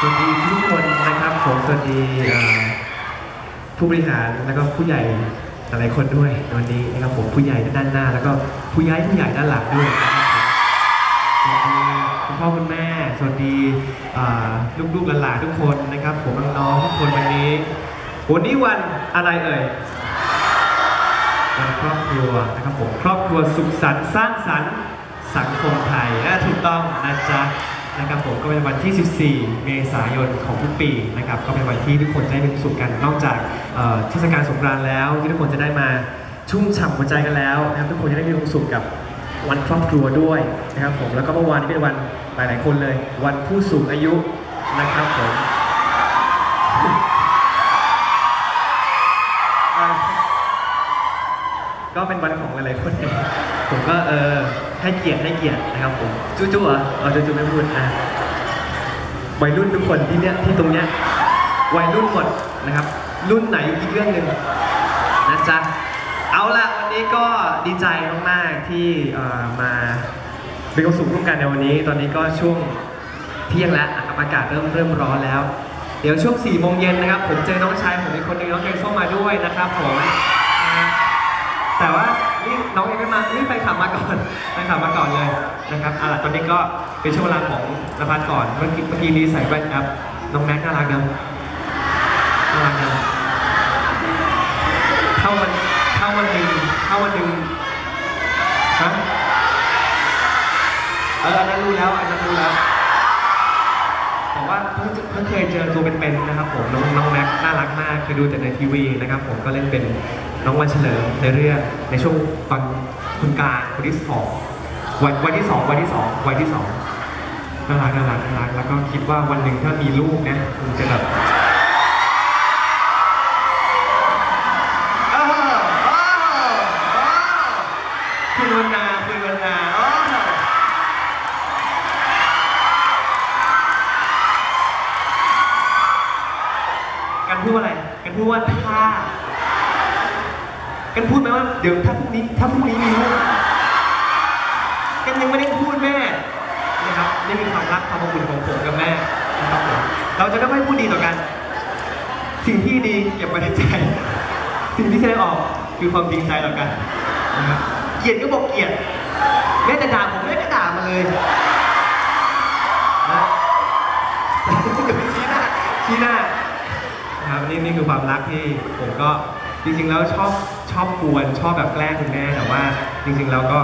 สวัสดีทุกคนนะครับผมสวัสดีผู้บริหารแล้วก็ผู้ใหญ่หลายคนด้วยวันนี้นะครับผมผู้ใหญ่ด้านหน้า แล้วก็ผู้ย้ายผู้ใหญ่ด้านหลังด้วยนะครับสวัสดีคุณพ่อคุณแม่ สวัสดีลูกๆหลานๆทุกคนนะครับ ผมน้องๆทุกคนวันนี้ วันนี้วันอะไรเอ่ยวันครอบครัวนะครับผมครอบครัวสุขสันต์สร้างสรรค์สังคมไทยถูกต้องนะจ๊ะ นะครับผมก็เป็นวันที่ 14 เมษายนของทุกปีนะครับก็เป็นวันที่ทุกคนจะได้มีความสุขกันนอกจากเอ่อเทศกาลสงกรานต์แล้วที่ทุกคนจะได้มาชุ่มฉ่ำหัวใจกันแล้วนะครับทุกคนจะได้มีความสุขกับวันครอบครัวด้วยนะครับผมแล้วก็เมื่อวานนี้เป็นวันหลายๆคนเลย วันผู้สูงอายุนะครับผมก็เป็นวันของหลายๆคนเอง ผมก็เออให้เกียรติให้เกียรตินะครับผมจู้ๆเหรอเอาจู้ๆไม่พูดอะวัยรุ่นทุกคนที่เนี้ยที่ตรงเนี้ยวัยรุ่นหมดนะครับ รุ่นไหนอีกเรื่องหนึ่งนะจ๊ะเอาละวันนี้ก็ดีใจมากๆที่เอ่อมาเป็นความสุขร่วมกันในวันนี้ ตอนนี้ก็ช่วงเที่ยงแล้วอากาศเริ่มเริ่มร้อนแล้ว เดี๋ยวช่วง4ี่โมงเย็นนะครับ ผมเจอน้องชายผมอีกคนนึงน้องแกงส้มมาด้วยนะครับผม น้องยังไม่มานี่แฟนคลับมาก่อนแฟนคลับมาก่อนเลยนะครับเอาล่ะตอนนี้ก็เป็นช่วงเวลาของนภัสก่อน เมื่อกี้เมื่อกี้นี้ใส่แว่นครับ น้องแม็กน่ารักนะน่ารักนะเข้าวันเข้าวันหนึ่งเข้าวันหนึ่งฮะเอออันนั้นรู้แล้วอันนั้นรู้แล้วแต่ว่าเพิ่งเพิ่งเคยเจอตัวเป็นๆนะครับผมน้องน้องแม็กน่ารักมากเคยดูแต่ในทีวีนะครับผมก็เล่นเป็น น้องวันเฉลิมในเรื่องในช่วงตอนคุณการคนที่สองวันวันที่สองวันที่สองวันที่สองน่ารักน่ารักน่ารักแล้วก็คิดว่าวันหนึ่งถ้ามีลูกนะคงจะแบบคุณวันนาคุณวันนากันพูดว่าอะไร กันพูดว่าถ้า กันพูดไหมว่าเดี๋ยวถ้าพรุ่งนี้ถ้าพรุ่งนี้มีลูกกันยังไม่ได้พูดแม่นะครับนี่เป็นความรักความอบอุ่นของผมกับแม่นะครับผมเราจะไม่พูดดีต่อกัน สิ่งที่ดีเก็บไว้ในใจ สิ่งที่แสดงออกคือความจริงใจต่อกันนะครับเกลียดก็บอกเกลียดแม่จะด่าผมแม่ก็ด่ามาเลยนะชี้หน้าชี้หน้านะครับนี่นี่คือความรักที่ผมก็ จริงๆแล้วชอบชอบกวนชอบแบบแกล้งคุณแม่แต่ว่า จริงๆแล้วก็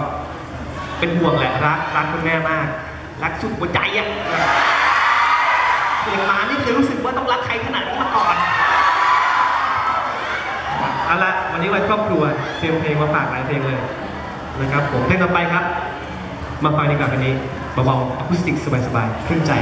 เป็นห่วงแหละรักรักคุณแม่มาก รักสุดหัวใจอะเกิดมาไม่เคยรู้สึกว่าต้องรักใครขนาดนี้มาก่อนเอาละวันนี้วันครอบครัวเตรียมเพลงมาฝากหลายเพลงเลยนะครับผมเพลงต่อไปครับ มาฟังดีกว่าวันนี้เบาๆอะคูสติกสบายๆขึ้นใจ